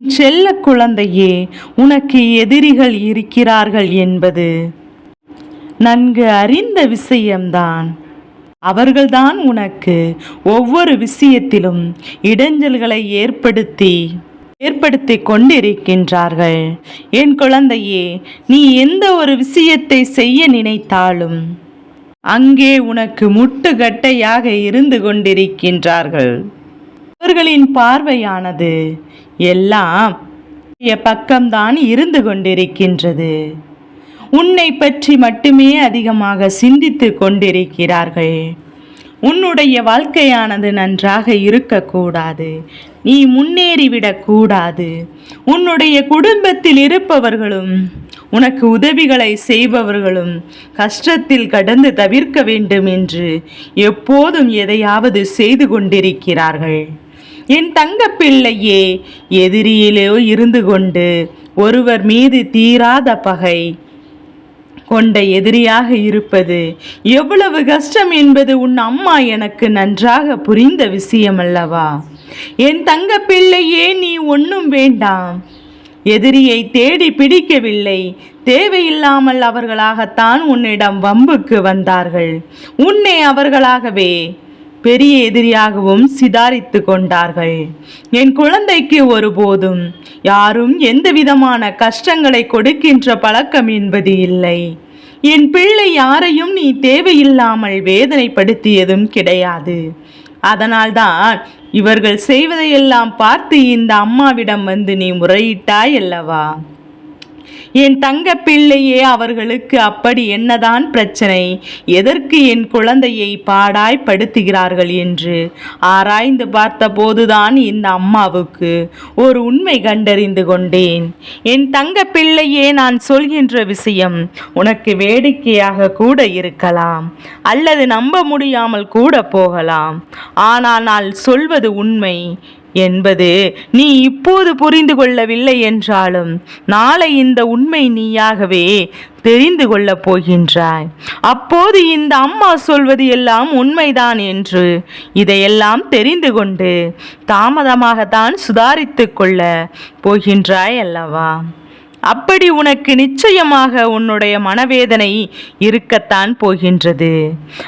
செல்ல குழந்தையே உனக்கு எதிரிகள் இருக்கிறார்கள் என்பது நன்கு அறிந்த விஷயம்தான். அவர்கள்தான் உனக்கு ஒவ்வொரு விஷயத்திலும் இடைஞ்சல்களை ஏற்படுத்தி ஏற்படுத்தி கொண்டிருக்கின்றார்கள். என் குழந்தையே நீ எந்த ஒரு விஷயத்தை செய்ய நினைத்தாலும் அங்கே உனக்கு முட்டுக்கட்டையாக இருந்து கொண்டிருக்கின்றார்கள். அவர்களின் பார்வையானது. எல்லாம் பக்கம்தான் இருந்து கொண்டிருக்கின்றது. உன்னை பற்றி மட்டுமே அதிகமாக சிந்தித்து கொண்டிருக்கிறார்கள். உன்னுடைய வாழ்க்கையானது நன்றாக இருக்கக்கூடாது. நீ முன்னேறிவிடக் கூடாது. உன்னுடைய குடும்பத்தில் இருப்பவர்களும் உனக்கு உதவிகளை செய்பவர்களும் கஷ்டத்தில் கடந்து தவிர்க்க வேண்டும் என்று எப்போதும் எதையாவது செய்து கொண்டிருக்கிறார்கள். என் தங்க பிள்ளையே எதிரியிலோ இருந்து கொண்டு ஒருவர் மீது தீராத பகை. கொண்ட எதிரியாக இருப்பது எவ்வளவு கஷ்டம் என்பது உன் அம்மா எனக்கு நன்றாக புரிந்த விஷயம் அல்லவா என் தங்க பிள்ளையே நீ ஒன்றும் வேண்டாம். எதிரியை தேடி பிடிக்கவில்லை. தேவையில்லாமல் அவர்களாகத்தான் உன்னிடம் வம்புக்கு வந்தார்கள். உன்னை அவர்களாகவே பெரிய எதிரியாகவும் சிதாரித்து கொண்டார்கள். என் குழந்தைக்கு ஒருபோதும் யாரும் எந்த விதமான கஷ்டங்களை கொடுக்கின்ற பழக்கம் என்பது இல்லை. என் பிள்ளை யாரையும் நீ தேவையில்லாமல் வேதனைப்படுத்தியதும் கிடையாது. அதனால்தான் இவர்கள் செய்வதையெல்லாம் பார்த்து இந்த அம்மாவிடம் வந்து நீ முறையிட்டாய் அல்லவா? என் தங்க பிள்ளையே அவர்களுக்கு அப்படி என்னதான் பிரச்சனை? எதற்கு என் குழந்தையை பாடாய் படுத்துகிறார்கள் என்று? ஆராய்ந்து பார்த்தபோதுதான் இந்த அம்மாவுக்கு ஒரு உண்மை கண்டறிந்து கொண்டேன். என் தங்க பிள்ளையே நான் சொல்கின்ற விஷயம் உனக்கு வேடிக்கையாக கூட இருக்கலாம் அல்லது நம்ப முடியாமல் கூட போகலாம். ஆனால் நான் சொல்வது உண்மை. என்பது நீ இப்போது புரிந்து கொள்ளவில்லை என்றாலும் நாளை இந்த உண்மை நீயாகவே தெரிந்து கொள்ளப் போகின்றாய். அப்போது இந்த அம்மா சொல்வது எல்லாம் உண்மைதான் என்று இதையெல்லாம் தெரிந்து கொண்டு தாமதமாகத்தான் சுதாரித்து கொள்ள போகின்றாய் அல்லவா? அப்படி உனக்கு நிச்சயமாக உன்னுடைய மனவேதனை இருக்கத்தான் போகின்றது.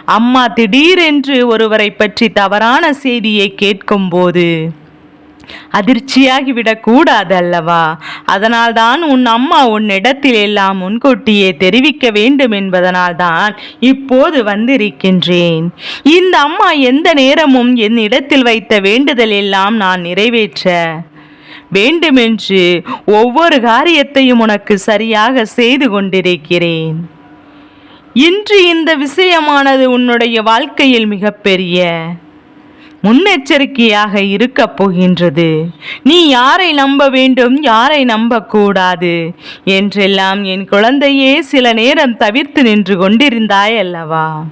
அம்மா திடீரென்று ஒருவரை பற்றி தவறான செய்தியை கேட்கும்போது அதிர்ச்சியாகிவிடக்கூடாது அல்லவா அதனால்தான் உன் அம்மா உன்னிடத்தில் எல்லாம் முன்கூட்டியே தெரிவிக்க வேண்டும் என்பதனால்தான் இப்போது வந்திருக்கின்றேன். இந்த அம்மா எந்த நேரமும் என் இடத்தில் வைத்த வேண்டுதல் எல்லாம் நான் நிறைவேற்ற வேண்டுமென்று ஒவ்வொரு காரியத்தையும் உனக்கு சரியாக செய்து கொண்டிருக்கிறேன். இன்று இந்த விஷயமானது உன்னுடைய வாழ்க்கையில் மிகப்பெரிய முன்னெச்சரிக்கையாக இருக்கப் போகின்றது. நீ யாரை நம்ப வேண்டும் யாரை நம்பக்கூடாது? என்றெல்லாம் என் குழந்தையே சில நேரம் தவிர்த்து நின்று கொண்டிருந்தாய் அல்லவா?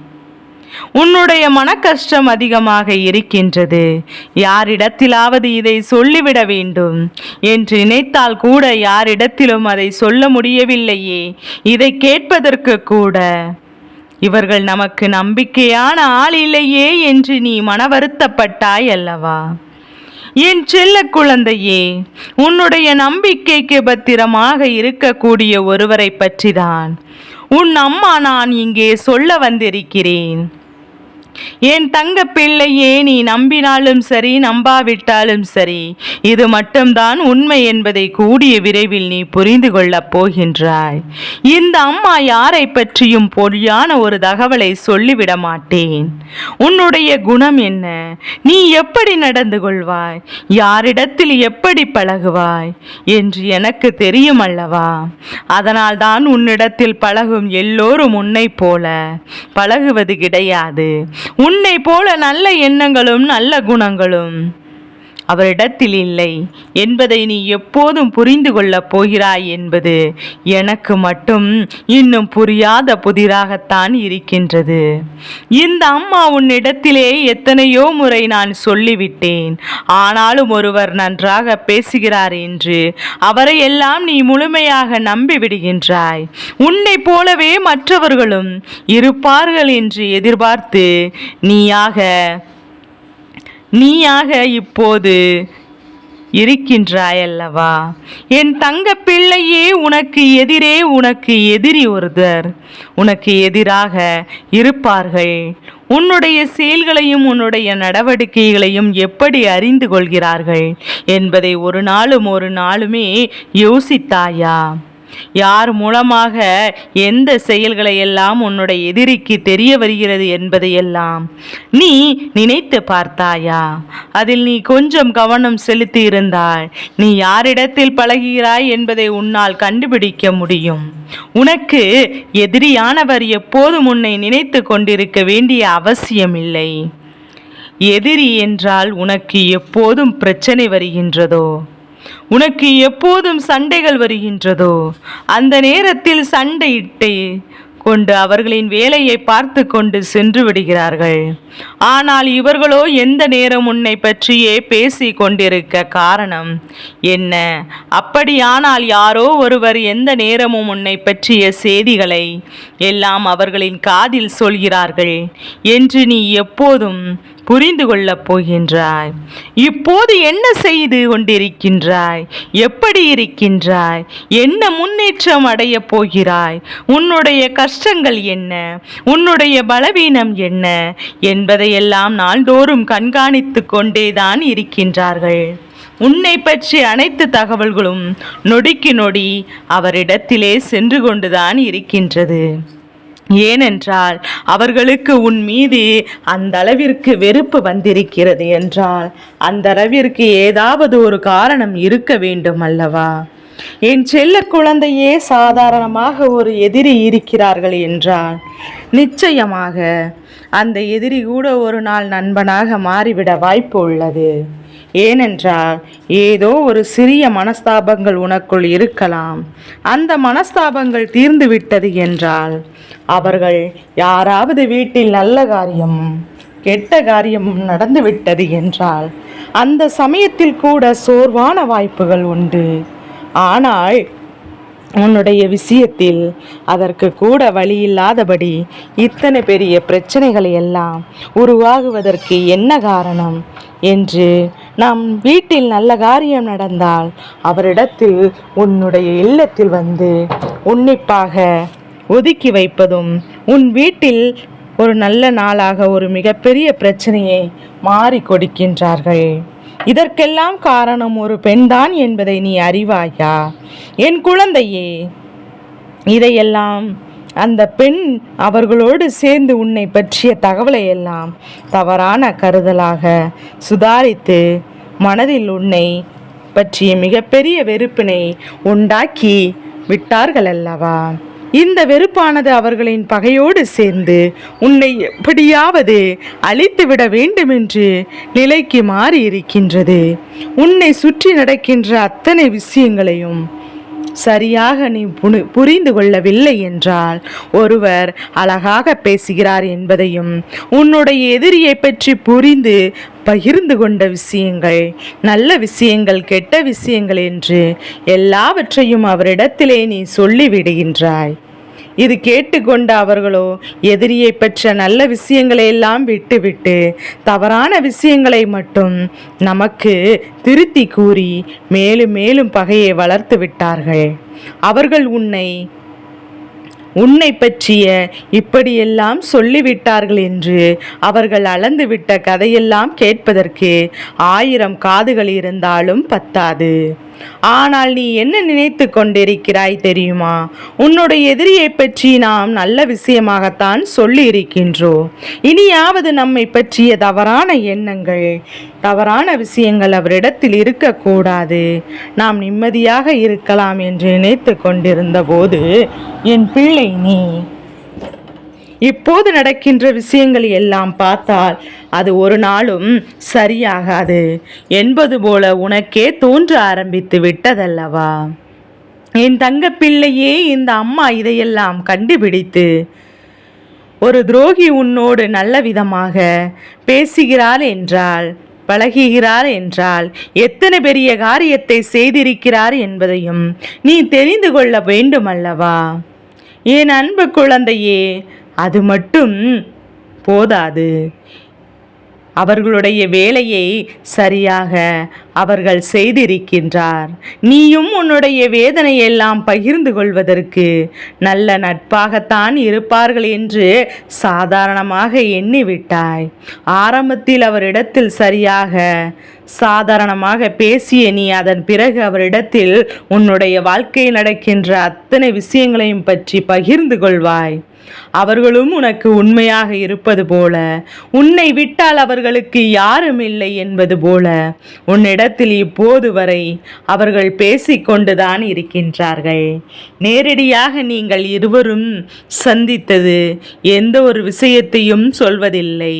உன்னுடைய மன கஷ்டம் அதிகமாக இருக்கின்றது. யாரிடத்திலாவது இதை சொல்லிவிட வேண்டும். என்று நினைத்தால் கூட யாரிடத்திலும் அதை சொல்ல முடியவில்லையே. இதை கேட்பதற்கு கூட. இவர்கள் நமக்கு நம்பிக்கையான ஆள் இல்லையே என்று நீ மன வருத்தப்பட்டாய் அல்லவா? என் செல்ல குழந்தையே உன்னுடைய நம்பிக்கைக்கு பத்திரமாக இருக்கக்கூடிய ஒருவரை பற்றிதான் உன் அம்மா நான் இங்கே சொல்ல வந்திருக்கிறேன். என் தங்க பிள்ளையே நீ நம்பினாலும் சரி நம்பாவிட்டாலும் சரி இது மட்டும்தான் உண்மை என்பதை கூடிய விரைவில் நீ புரிந்து கொள்ளப் போகின்றாய். இந்த அம்மா யாரை பற்றியும் பொய்யான ஒரு தகவலை சொல்லிவிட மாட்டேன். உன்னுடைய குணம் என்ன? நீ எப்படி நடந்து கொள்வாய்? யாரிடத்தில் எப்படி பழகுவாய்? என்று எனக்கு தெரியும் அல்லவா? அதனால்தான் உன்னிடத்தில் பழகும் எல்லோரும் உன்னை போல பழகுவது கிடையாது. உன்னை போல நல்ல எண்ணங்களும் நல்ல குணங்களும். அவரிடத்தில் இல்லை. என்பதை நீ எப்போதும் புரிந்து கொள்ளப் போகிறாய் என்பது எனக்கு மட்டும் இன்னும் புரியாத புதிராகத்தான் இருக்கின்றது. இந்த அம்மா உன்னிடத்திலே எத்தனையோ முறை நான் சொல்லிவிட்டேன். ஆனாலும் ஒருவர் நன்றாக பேசுகிறார் என்று அவரை எல்லாம் நீ முழுமையாக நம்பிவிடுகின்றாய். உன்னை போலவே மற்றவர்களும் இருப்பார்கள் என்று எதிர்பார்த்து நீயாக நீயாக இப்போது இருக்கின்றாயல்லவா? என் தங்க பிள்ளையே உனக்கு எதிரே உனக்கு எதிரி ஒருத்தர். உனக்கு எதிராக இருப்பார்கள். உன்னுடைய செயல்களையும் உன்னுடைய நடவடிக்கைகளையும் எப்படி அறிந்து கொள்கிறார்கள்? என்பதை ஒரு நாளும் ஒரு நாளுமே யோசித்தாயா? யார் மூலமாக எந்த செயல்களை எல்லாம் உன்னுடைய எதிரிக்கு தெரிய வருகிறது என்பதையெல்லாம் நீ நினைத்து பார்த்தாயா? அதில் நீ கொஞ்சம் கவனம் செலுத்தி இருந்தால் நீ யாரிடத்தில் பழகுகிறாய் என்பதை உன்னால் கண்டுபிடிக்க முடியும். உனக்கு எதிரியானவர் எப்போதும் உன்னை நினைத்து கொண்டிருக்க வேண்டிய அவசியமில்லை. எதிரி என்றால் உனக்கு எப்போதும் பிரச்சனை வருகின்றதோ? உனக்கு எப்போதும் சண்டைகள் வருகின்றதோ? அந்த நேரத்தில் சண்டையிட்டு கொண்டு அவர்களின் வேலையை பார்த்து கொண்டு சென்று விடுகிறார்கள். ஆனால் இவர்களோ எந்த நேரம் உன்னை பற்றியே பேசி கொண்டிருக்க காரணம் என்ன? அப்படியானால் யாரோ ஒருவர் எந்த நேரமும் உன்னை பற்றிய செய்திகளை எல்லாம் அவர்களின் காதில் சொல்கிறார்கள். என்று நீ எப்போதும் புரிந்து கொள்ளப் போகின்றாய். இப்போது என்ன செய்து கொண்டிருக்கின்றாய்? எப்படி இருக்கின்றாய்? என்ன முன்னேற்றம் அடையப் போகிறாய்? உன்னுடைய கஷ்டங்கள் என்ன? உன்னுடைய பலவீனம் என்ன? என்பதையெல்லாம் நாள்தோறும் கண்காணித்து கொண்டேதான் இருக்கின்றார்கள். உன்னை பற்றி அனைத்து தகவல்களும் நொடிக்கு நொடி அவரிடத்திலே சென்று கொண்டுதான் இருக்கின்றது. ஏனென்றால் அவர்களுக்கு உன் மீது அந்த அளவிற்கு வெறுப்பு வந்திருக்கிறது என்றால் அந்த அளவிற்கு ஏதாவது ஒரு காரணம் இருக்க வேண்டும் அல்லவா? என் செல்ல குழந்தையே சாதாரணமாக ஒரு எதிரி இருக்கிறார்கள் என்றால் நிச்சயமாக அந்த எதிரி கூட ஒரு நாள் நண்பனாக மாறிவிட வாய்ப்பு உள்ளது. ஏனென்றால் ஏதோ ஒரு சிறிய மனஸ்தாபங்கள் உனக்குள் இருக்கலாம். அந்த மனஸ்தாபங்கள் தீர்ந்து விட்டது என்றால் அவர்கள் யாராவது வீட்டில் நல்ல காரியமும் கெட்ட காரியமும் நடந்து விட்டது என்றால் அந்த சமயத்தில் கூட சோர்வான வாய்ப்புகள் உண்டு. ஆனால் உன்னுடைய விஷயத்தில் அதற்கு கூட வழி இல்லாதபடி இத்தனை பெரிய பிரச்சனைகளை எல்லாம் உருவாகுவதற்கு என்ன காரணம்? என்று நம் வீட்டில் நல்ல காரியம் நடந்தால் அவரிடத்தில் உன்னுடைய இல்லத்தில் வந்து உன்னிப்பாக ஒதுக்கி வைப்பதும் உன் வீட்டில் ஒரு நல்ல நாளாக ஒரு மிகப்பெரிய பிரச்சனையை மாறி கொடுக்கின்றார்கள். இதற்கெல்லாம் காரணம் ஒரு பெண்தான் என்பதை நீ அறிவாயா? என் குழந்தையே இதையெல்லாம் அந்த பெண் அவர்களோடு சேர்ந்து உன்னை பற்றிய தகவலை எல்லாம் தவறான கருதலாக சுதாரித்து மனதில் உன்னை பற்றிய மிகப்பெரிய வெறுப்பினை உண்டாக்கி விட்டார்கள் அல்லவா இந்த வெறுப்பானது அவர்களின் பகையோடு சேர்ந்து உன்னை எப்படியாவது அழித்துவிட வேண்டுமென்று நிலைக்கு மாறி இருக்கின்றது உன்னை சுற்றி நடக்கின்ற அத்தனை விஷயங்களையும் சரியாக நீ புனு புரிந்து கொள்ளவில்லை என்றால் ஒருவர் அழகாக பேசுகிறார் என்பதையும் உன்னுடைய எதிரியை பற்றி புரிந்து பகிர்ந்து கொண்ட விஷயங்கள் நல்ல விஷயங்கள் கெட்ட விஷயங்கள் என்று எல்லாவற்றையும் அவரிடத்திலே நீ சொல்லிவிடுகின்றாய். இது கேட்டுக்கொண்ட அவர்களோ எதிரியை பெற்ற நல்ல விஷயங்களை எல்லாம் விட்டுவிட்டு தவறான விஷயங்களை மட்டும் நமக்கு திருத்தி கூறி மேலும் மேலும் பகையை வளர்த்து விட்டார்கள். அவர்கள் உன்னை உன்னை பற்றிய இப்படியெல்லாம் சொல்லிவிட்டார்கள் என்று அவர்கள் அளந்துவிட்ட கதையெல்லாம் கேட்பதற்கு ஆயிரம் காதுகள் இருந்தாலும் பத்தாது. ஆனால் நீ என்ன நினைத்து கொண்டிருக்கிறாய் தெரியுமா? உன்னுடைய எதிரியை பற்றி நாம் நல்ல விஷயமாகத்தான் சொல்லி இருக்கின்றோம் இனியாவது நம்மை பற்றிய தவறான எண்ணங்கள் தவறான விஷயங்கள் அவரிடத்தில் இருக்கக்கூடாது. நாம் நிம்மதியாக இருக்கலாம் என்று நினைத்து கொண்டிருந்த போது என் பிள்ளை நீ இப்போது நடக்கின்ற விஷயங்கள் எல்லாம் பார்த்தால் அது ஒரு நாளும் சரியாகாது. என்பது போல உனக்கே தோன்ற ஆரம்பித்து விட்டதல்லவா? என் தங்க பிள்ளையே இந்த அம்மா இதையெல்லாம் கண்டுபிடித்து ஒரு துரோகி உன்னோடு நல்ல விதமாக பேசுகிறாள் என்றால் பழகுகிறார் என்றால் எத்தனை பெரிய காரியத்தை செய்திருக்கிறார் என்பதையும் நீ தெரிந்து கொள்ள வேண்டுமல்லவா? என் அன்பு குழந்தையே அது மட்டும் போதாது. அவர்களுடைய வேலையை சரியாக அவர்கள் செய்திருக்கின்றார். நீயும் உன்னுடைய வேதனையெல்லாம் பகிர்ந்து கொள்வதற்கு நல்ல நட்பாகத்தான் இருப்பார்கள் என்று சாதாரணமாக எண்ணிவிட்டாய். ஆரம்பத்தில் அவரிடத்தில் சரியாக சாதாரணமாக பேசிய நீ அதன் பிறகு அவரிடத்தில் உன்னுடைய வாழ்க்கையில் நடக்கின்ற அத்தனை விஷயங்களையும் பற்றி பகிர்ந்து கொள்வாய். அவர்களும் உனக்கு உண்மையாக இருப்பது போல. உன்னை விட்டால் அவர்களுக்கு யாரும் இல்லை என்பது போல. உன்னிடத்தில் இப்போது வரை அவர்கள் பேசிக்கொண்டுதான் இருக்கின்றார்கள். நேரடியாக நீங்கள் இருவரும் சந்தித்தது எந்த ஒரு விஷயத்தையும் சொல்வதில்லை.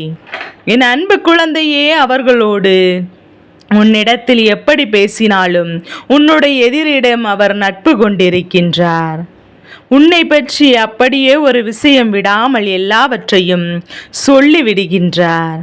என் அன்பு குழந்தையே அவர்களோடு உன்னிடத்தில் எப்படி பேசினாலும் உன்னுடைய எதிரிடம் அவர் நட்பு கொண்டிருக்கின்றார். உன்னை பற்றி அப்படியே ஒரு விஷயம் விடாமல் எல்லாவற்றையும் சொல்லிவிடுகின்றார்.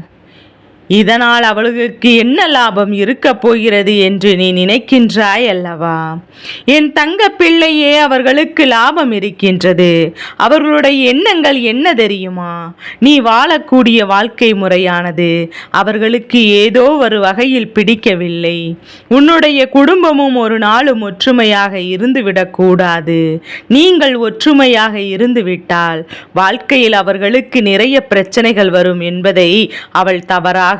இதனால் அவளுக்கு என்ன லாபம் இருக்கப் போகிறது என்று நீ நினைக்கின்றாய் அல்லவா? என் தங்க பிள்ளையே அவர்களுக்கு லாபம் இருக்கின்றது. அவர்களுடைய எண்ணங்கள் என்ன தெரியுமா? நீ வாழக்கூடிய வாழ்க்கை முறையானது. அவர்களுக்கு ஏதோ ஒரு வகையில் பிடிக்கவில்லை. உன்னுடைய குடும்பமும் ஒரு நாளும் ஒற்றுமையாக இருந்துவிடக்கூடாது நீங்கள் ஒற்றுமையாக இருந்துவிட்டால் வாழ்க்கையில் அவர்களுக்கு நிறைய பிரச்சனைகள் வரும் என்பதை அவள் தவறாக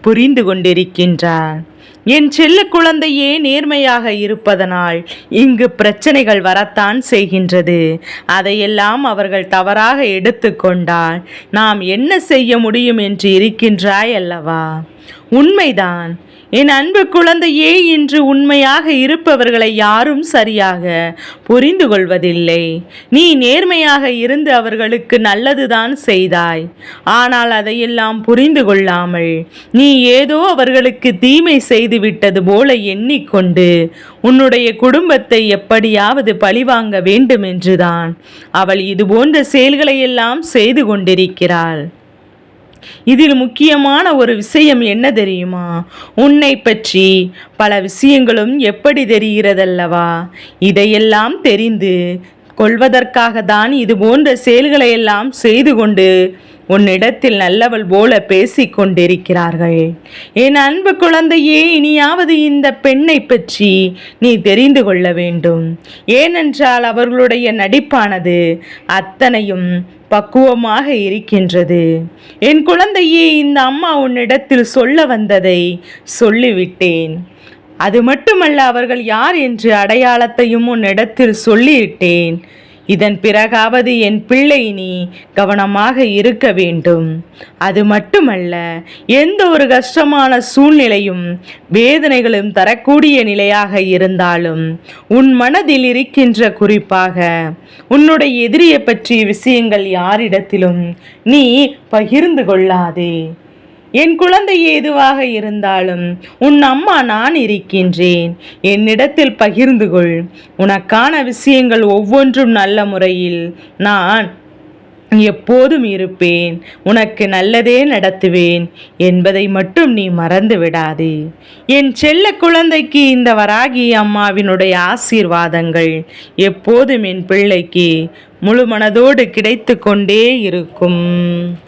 புரிந்து கொண்டிருக்கின்றார் என் செல்ல குழந்தையே நேர்மையாக இருப்பதனால் இங்கு பிரச்சனைகள் வரத்தான் செய்கின்றது. அதையெல்லாம் அவர்கள் தவறாக எடுத்துக்கொண்டால் நாம் என்ன செய்ய முடியும் என்று இருக்கின்றாய் அல்லவா? உண்மைதான். என் அன்பு குழந்தையே இன்று உண்மையாக இருப்பவர்களை யாரும் சரியாக புரிந்து கொள்வதில்லை நீ நேர்மையாக இருந்து அவர்களுக்கு நல்லதுதான் செய்தாய். ஆனால் அதையெல்லாம் புரிந்து கொள்ளாமல் நீ ஏதோ அவர்களுக்கு தீமை செய்துவிட்டது போல எண்ணிக்கொண்டு உன்னுடைய குடும்பத்தை எப்படியாவது பழிவாங்க வேண்டும் என்றுதான் அவள் இதுபோன்ற செயல்களையெல்லாம் செய்து கொண்டிருக்கிறாள். இதில் முக்கியமான ஒரு விஷயம் என்ன தெரியுமா? உன்னை பற்றி பல விஷயங்களும் எப்படி தெரிகிறதல்லவா? இதையெல்லாம் தெரிந்து கொள்வதற்காக தான் இது போன்ற செயல்களை எல்லாம் செய்து கொண்டு உன்னிடத்தில் நல்லவள் போல பேசி கொண்டிருக்கிறார்கள். என் அன்பு குழந்தையே இனியாவது இந்த பெண்ணை பற்றி நீ தெரிந்து கொள்ள வேண்டும். ஏனென்றால் அவர்களுடைய நடிப்பானது அத்தனையும் பக்குவமாக இருக்கின்றது. என் குழந்தையே இந்த அம்மா உன்னிடத்தில் சொல்ல வந்ததை சொல்லிவிட்டேன். அது மட்டுமல்ல அவர்கள் யார் என்று அடையாளத்தையும் உன்னிடத்தில் சொல்லிவிட்டேன். இதன் பிறகாவது என் பிள்ளை நீ கவனமாக இருக்க வேண்டும். அது மட்டுமல்ல எந்த ஒரு கஷ்டமான சூழ்நிலையும் வேதனைகளும் தரக்கூடிய நிலையாக இருந்தாலும் உன் மனதில் இருக்கின்ற குறிப்பாக உன்னுடைய எதிரியை பற்றிய விஷயங்கள் யாரிடத்திலும் நீ பகிர்ந்து கொள்ளாதே. என் குழந்தை எதுவாக இருந்தாலும் உன் அம்மா நான் இருக்கின்றேன். என்னிடத்தில் பகிர்ந்து கொள். உனக்கான விஷயங்கள் ஒவ்வொன்றும் நல்ல முறையில் நான் எப்போதும் இருப்பேன். உனக்கு நல்லதே நடத்துவேன். என்பதை மட்டும் நீ மறந்து விடாதே. என் செல்ல குழந்தைக்கு இந்த வராகி அம்மாவினுடைய ஆசீர்வாதங்கள் எப்போதும் என் பிள்ளைக்கு முழு மனதோடு கிடைத்து கொண்டே இருக்கும்.